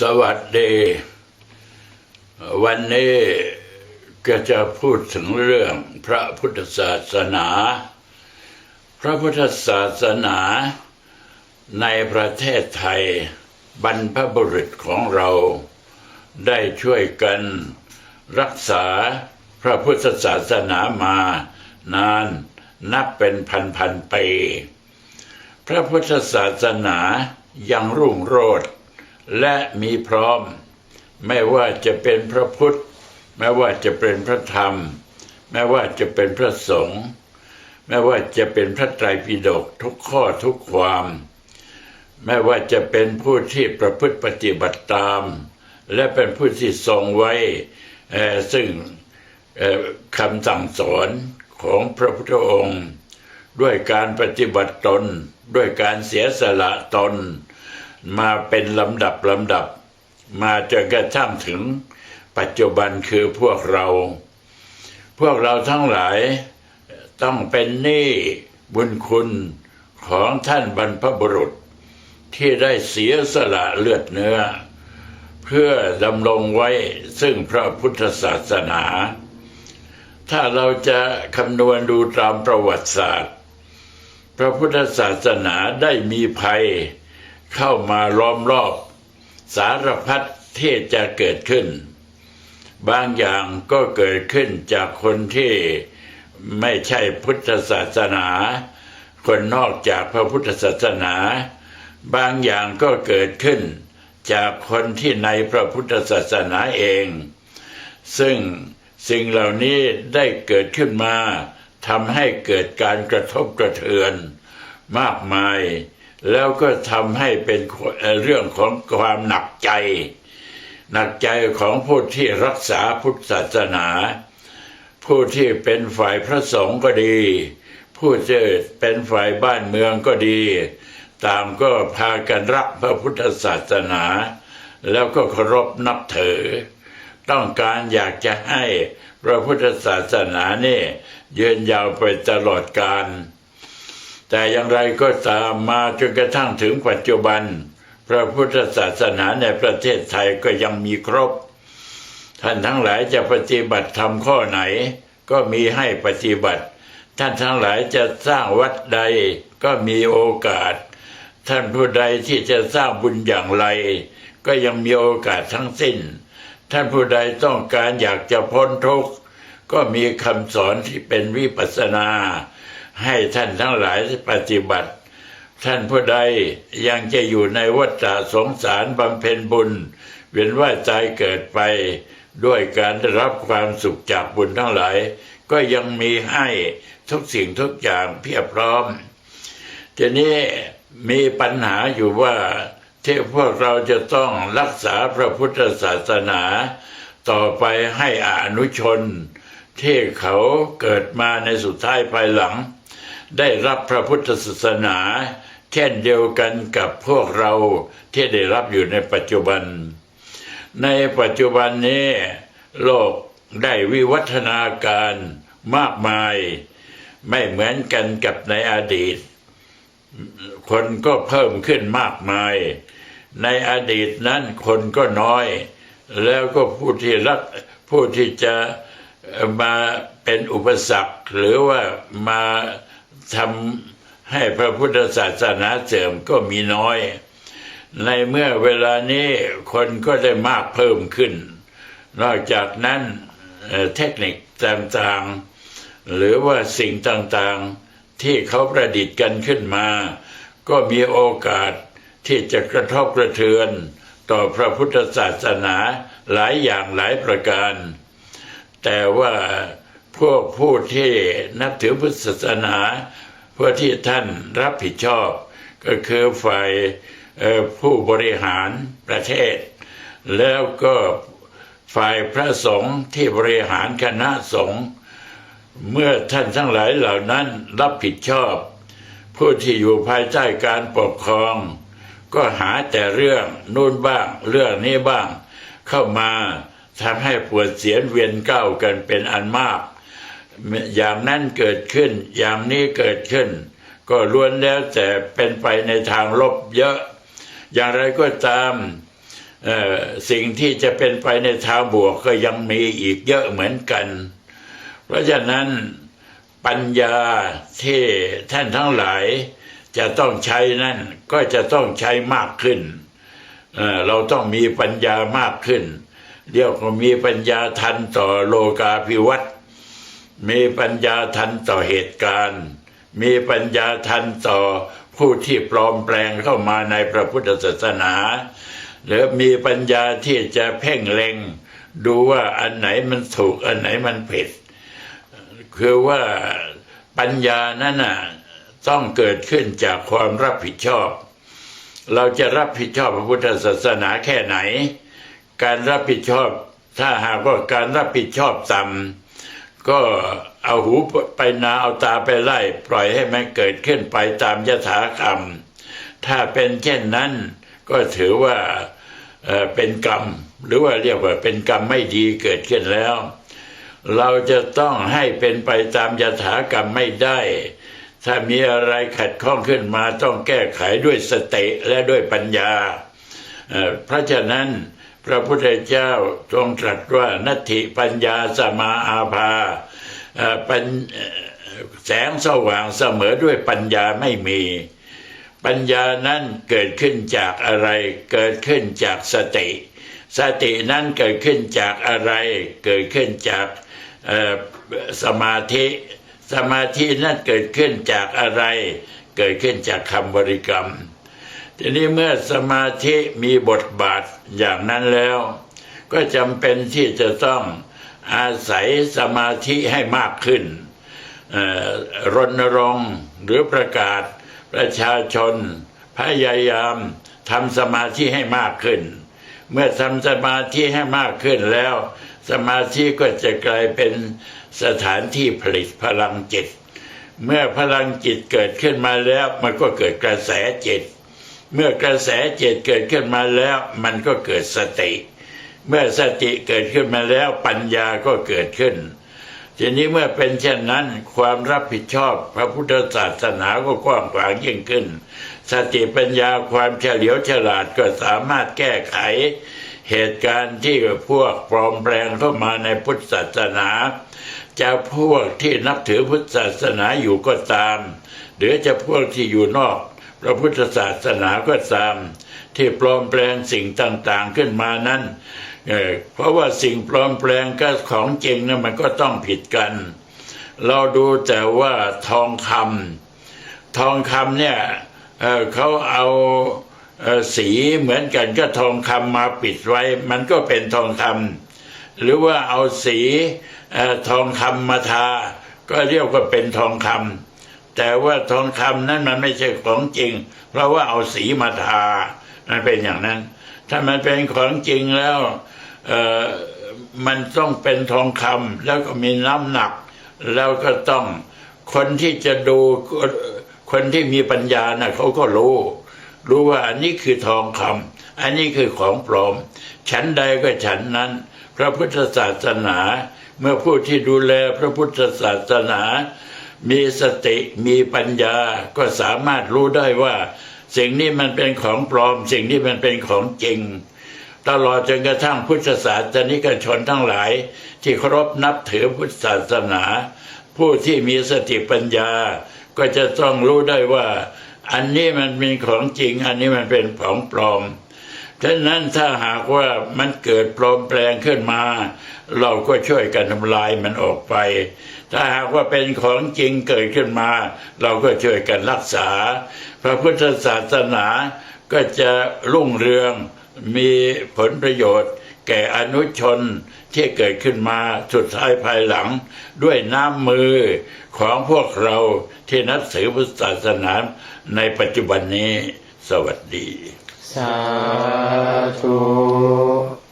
สวัสดี วันนี้ก็จะพูดถึงเรื่องพระพุทธศาสนา พระพุทธศาสนาในประเทศไทยบรรพบุรุษของเราได้ช่วยกันรักษาพระพุทธศาสนามานานนับเป็นพันพันๆปี พระพุทธศาสนายังรุ่งโรจน์ และมีพร้อม ไม่ว่าจะเป็นพระพุทธ ไม่ว่าจะเป็นพระธรรม ไม่ว่าจะเป็นพระสงฆ์ไม่ว่าจะเป็นพระไตรปิฎกทุกข้อทุกความ ไม่ว่าจะเป็นผู้ที่ประพฤติปฏิบัติตาม และเป็นผู้ที่ทรงไว้ซึ่งคำสั่งสอนของพระพุทธองค์ ด้วยการปฏิบัติตน ด้วยการเสียสละตน มาเป็นลำดับลำดับ มาจนกระทั่งถึงปัจจุบันคือพวกเรา พวกเราทั้งหลายต้องเป็นหนี้บุญคุณของท่านบรรพบุรุษ ที่ได้เสียสละเลือดเนื้อ เพื่อดำรงไว้ซึ่งพระพุทธศาสนา ถ้าเราจะคำนวณดูตามประวัติศาสตร์ พระพุทธศาสนาได้มีภัย เข้ามาล้อมรอบ สารพัดที่จะเกิดขึ้น บางอย่างก็เกิดขึ้นจากคนที่ไม่ใช่พุทธศาสนา คนนอกจากพระพุทธศาสนา บางอย่างก็เกิดขึ้น จากคนที่ในพระพุทธศาสนาเอง ซึ่งสิ่งเหล่านี้ได้เกิดขึ้นมาทำให้เกิดการกระทบกระเทือน มากมาย แล้วก็ทำให้เป็นเรื่องของความหนักใจ หนักใจของผู้ที่รักษาพุทธศาสนา ผู้ที่เป็นฝ่ายพระสงฆ์ก็ดี ผู้ที่เป็นฝ่ายบ้านเมืองก็ดี ตางก็พากันรักพระพุทธศาสนา แล้วก็เคารพนับถือ ต้องการอยากจะให้พระพุทธศาสนานี่ยืนยาวไปตลอดกาล แต่อย่างไรก็ตามมาจนกระทั่งถึงปัจจุบัน พระพุทธศาสนาในประเทศไทยก็ยังมีครบ ท่านทั้งหลายจะปฏิบัติทำข้อไหน ก็มีให้ปฏิบัติ ท่านทั้งหลายจะสร้างวัดใดก็มีโอกาส ท่านผู้ใดที่จะสร้างบุญอย่างไร ก็ยังมีโอกาสทั้งสิ้น ท่านผู้ใดต้องการอยากจะพ้นทุกข์ก็มีคำสอนที่เป็นวิปัสสนา ให้ท่านทั้งหลายปฏิบัติ ท่านผู้ใดยังจะอยู่ในวัฏสงสารบำเพ็ญบุญ เวียนว่ายใจเกิดไป ด้วยการได้รับความสุขจากบุญทั้งหลาย ก็ยังมีให้ทุกสิ่งทุกอย่างเพียบพร้อมทีนี้มีปัญหาอยู่ว่าที่พวกเราจะต้องรักษาพระพุทธศาสนา ต่อไปให้อนุชน ที่เขาเกิดมาในสุดท้ายภายหลัง ได้รับพระพุทธศาสนา เช่นเดียวกันกับพวกเราที่ได้รับอยู่ในปัจจุบัน ในปัจจุบันนี้ โลกได้วิวัฒนาการมากมาย ไม่เหมือนกันกับในอดีต คนก็เพิ่มขึ้นมากมาย ในอดีตนั้นคนก็น้อย แล้วก็ผู้ที่รักผู้ที่จะมาเป็นอุปสรรคหรือว่ามา ทำให้พระพุทธศาสนาเสื่อมก็มีน้อย ในเมื่อเวลานี้คนก็ได้มากเพิ่มขึ้น นอกจากนั้นเอ่อเทคนิคต่างๆ หรือว่าสิ่งต่างๆที่เขาประดิษฐ์กันขึ้นมา ก็มีโอกาสที่จะกระทบกระเทือนต่อพระพุทธศาสนาหลายอย่างหลายประการ แต่ว่า พวกผู้ที่นับถือพุทธศาสนาเพื่อที่ท่านรับผิดชอบ ก็คือฝ่ายผู้บริหารประเทศ แล้วก็ฝ่ายพระสงฆ์ที่บริหารคณะสงฆ์เมื่อท่านทั้งหลายเหล่านั้นรับผิดชอบ ผู้ที่อยู่ภายใต้การปกครอง ก็หาแต่เรื่องนู่นบ้างเรื่องนี้บ้าง เข้ามาทำให้ปวดเสียนเวียนเก้ากันเป็นอันมาก ย่างนั้นเกิดขึ้นอย่างนี้เกิดขึ้น ก็ล้วนแล้วแต่เป็นไปในทางลบเยอะ อย่างไรก็ตามสิ่งที่จะเป็นไปในทางบวกก็ยังมีอีกเยอะเหมือนกัน เพราะฉะนั้นปัญญาที่ท่านทั้งหลายจะต้องใช้นั่นก็จะต้องใช้มากขึ้นเอ่อเราต้องมีปัญญามากขึ้น เรียกว่ามีปัญญาทันต่อโลกาภิวัตน์ มีปัญญาทันต่อเหตุการณ์ มีปัญญาทันต่อผู้ที่ปลอมแปลงเข้ามาในพระพุทธศาสนา หรือมีปัญญาที่จะเพ่งเล็ง ดูว่าอันไหนมันถูกอันไหนมันผิด คือว่าปัญญานั้นน่ะต้องเกิดขึ้นจากความรับผิดชอบ เราจะรับผิดชอบพระพุทธศาสนาแค่ไหน การรับผิดชอบถ้าหากว่าการรับผิดชอบต่ำ ก็เอาหูไปนาเอาตาไปไล่ ปล่อยให้มันเกิดขึ้นไปตามยถากรรม ถ้าเป็นเช่นนั้น ก็ถือว่าเป็นกรรม หรือว่าเรียกว่าเป็นกรรมไม่ดีเกิดขึ้นแล้ว เราจะต้องให้เป็นไปตามยถากรรมไม่ได้ ถ้ามีอะไรขัดข้องขึ้นมาต้องแก้ไขด้วยสติและด้วยปัญญา เพราะฉะนั้น พระพุทธเจ้าทรงตรัสว่านัตถิปัญญาสมาอาภาปัญแสงสว่างเสมอด้วยปัญญาไม่มี ปัญญานั้นเกิดขึ้นจากอะไร เกิดขึ้นจากสติ สตินั้นเกิดขึ้นจากอะไร เกิดขึ้นจากสมาธิ สมาธินั้นเกิดขึ้นจากอะไร เกิดขึ้นจากคำบริกรรม ทีนี้เมื่อสมาธิมีบทบาทอย่างนั้นแล้ว ก็จำเป็นที่จะต้องอาศัยสมาธิให้มากขึ้นรณรงค์หรือประกาศประชาชน พยายามทำสมาธิให้มากขึ้น เมื่อทำสมาธิให้มากขึ้นแล้ว สมาธิก็จะกลายเป็นสถานที่ผลิตพลังจิต เมื่อพลังจิตเกิดขึ้นมาแล้วมันก็เกิดกระแสจิต เมื่อกระแสจิตเกิดขึ้นมาแล้ว มันก็เกิดสติ เมื่อสติเกิดขึ้นมาแล้วปัญญาก็เกิดขึ้น ทีนี้เมื่อเป็นเช่นนั้น ความรับผิดชอบพระพุทธศาสนาก็กว้างขวางยิ่งขึ้น สติปัญญาความเฉลียวฉลาดก็สามารถแก้ไข เหตุการณ์ที่พวกปลอมแปลงเข้ามาในพุทธศาสนาจะพวกที่นับถือพุทธศาสนาอยู่ก็ตาม หรือจะพวกที่อยู่นอก พระพุทธศาสนาก็ตาม ที่ปลอมแปลงสิ่งต่างๆขึ้นมานั้นเพราะว่าสิ่งปลอมแปลงกับของจริงนะมันก็ต้องผิดกัน เราดูแต่ว่าทองคำทองคำเนี่ยเเขาเอาเอสีเหมือนกันก็ทองคำมาปิดไว้ มันก็เป็นทองคำหรือว่าเอาสีอทองคำมาทา ก็เรียกว่าเป็นทองคำ แต่ว่าทองคำนั้นมันไม่ใช่ของจริง เพราะว่าเอาสีมาทา มันเป็นอย่างนั้น ถ้ามันเป็นของจริงแล้วมันต้องเป็นทองคำแล้วก็มีน้ำหนัก แล้วก็ต้องคนที่จะดูคนที่มีปัญญานะเขาก็รู้ รู้ว่าอันนี้คือทองคำอันนี้คือของปลอม ฉันใดก็ฉันนั้น พระพุทธศาสนา เมื่อผู้ที่ดูแลพระพุทธศาสนา มีสติมีปัญญาก็สามารถรู้ได้ว่า สิ่งนี้มันเป็นของปลอม สิ่งนี้มันเป็นของจริง ตลอดจนกระทั่งพุทธศาสนิกชนทั้งหลาย ที่เคารพนับถือพุทธศาสนา ผู้ที่มีสติปัญญา ก็จะต้องรู้ได้ว่า อันนี้มันเป็นของจริง อันนี้มันเป็นของปลอม ฉะนั้นถ้าหากว่ามันเกิดปลอมแปลงขึ้นมา เราก็ช่วยกันทำลายมันออกไป ถ้าหากว่าเป็นของจริงเกิดขึ้นมา เราก็ช่วยกันรักษา พระพุทธศาสนาก็จะรุ่งเรืองมีผลประโยชน์ แก่อนุชนที่เกิดขึ้นมาสุดท้ายภายหลัง ด้วยน้ำมือของพวกเราที่นับถือพุทธศาสนาในปัจจุบันนี้สวัสดี สาธุ